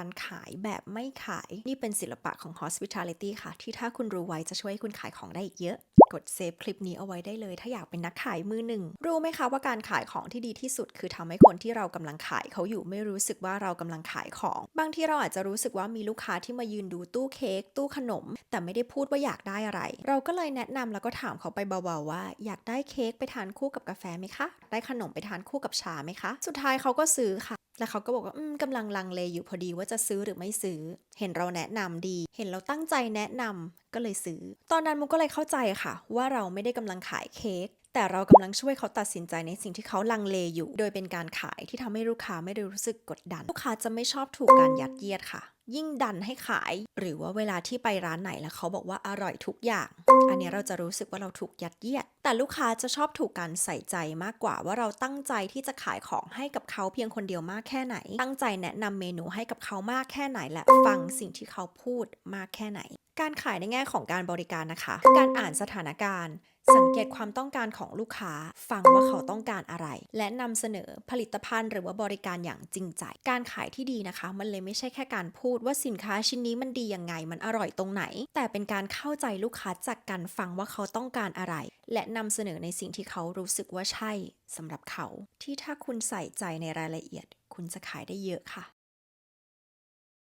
การขายแบบไม่ขาย นี่เป็นศิลปะของ hospitality ค่ะ ที่ถ้าคุณรู้ไว้จะช่วยให้คุณขายของได้อีกเยอะ กดเซฟคลิปนี้เอาไว้ได้เลย ถ้าอยากเป็นนักขายมือหนึ่ง รู้ไหมคะว่าการขายของที่ดีที่สุด คือทำให้คนที่เรากำลังขายเขาอยู่ไม่รู้สึกว่าเรากำลังขายของ บางที่เราอาจจะรู้สึกว่ามีลูกค้าที่มายืนดูตู้เค้กตู้ขนม แต่ไม่ได้พูดว่าอยากได้อะไร เราก็เลยแนะนำแล้วก็ถามเขาไปเบาๆว่า อยากได้เค้กไปทานคู่กับกาแฟไหมคะ ได้ขนมไปทานคู่กับชาไหมคะ สุดท้ายเขาก็ซื้อค่ะ แล้วเขาก็บอกว่าอืมกำลังลังเลอยู่พอดีว่าจะซื้อหรือไม่ซื้อ เห็นเราแนะนำดี เห็นเราตั้งใจแนะนำก็เลยซื้อ ตอนนั้นมุกก็เลยเข้าใจค่ะ ว่าเราไม่ได้กำลังขายเค้กแต่เรากำลังช่วยเขาตัดสินใจในสิ่งที่เขาลังเลอยู่ โดยเป็นการขายที่ทำให้ลูกค้าไม่ได้รู้สึกกดดัน ลูกค้าจะไม่ชอบถูกการยัดเยียดค่ะ ยิ่งดันให้ขาย หรือว่าเวลาที่ไปร้านไหนแล้วเขาบอกว่าอร่อยทุกอย่าง อันนี้เราจะรู้สึกว่าเราถูกยัดเยียด แต่ลูกค้าจะชอบถูกการใส่ใจมากกว่าว่าเราตั้งใจที่จะขายของให้กับเขาเพียงคนเดียวมากแค่ไหน ตั้งใจแนะนำเมนูให้กับเขามากแค่ไหนและฟังสิ่งที่เขาพูดมากแค่ไหน การขายในแง่ของการบริการนะคะคือการอ่านสถานการณ์ สังเกตความต้องการของลูกค้า ฟังว่าเขาต้องการอะไร และนำเสนอผลิตภัณฑ์หรือว่าบริการอย่างจริงใจ การขายที่ดีนะคะ มันเลยไม่ใช่แค่การพูดว่าสินค้าชิ้นนี้มันดียังไง มันอร่อยตรงไหน แต่เป็นการเข้าใจลูกค้าจากการฟังว่าเขาต้องการอะไร และนำเสนอในสิ่งที่เขารู้สึกว่าใช่สำหรับเขา ที่ถ้าคุณใส่ใจในรายละเอียด คุณจะขายได้เยอะค่ะ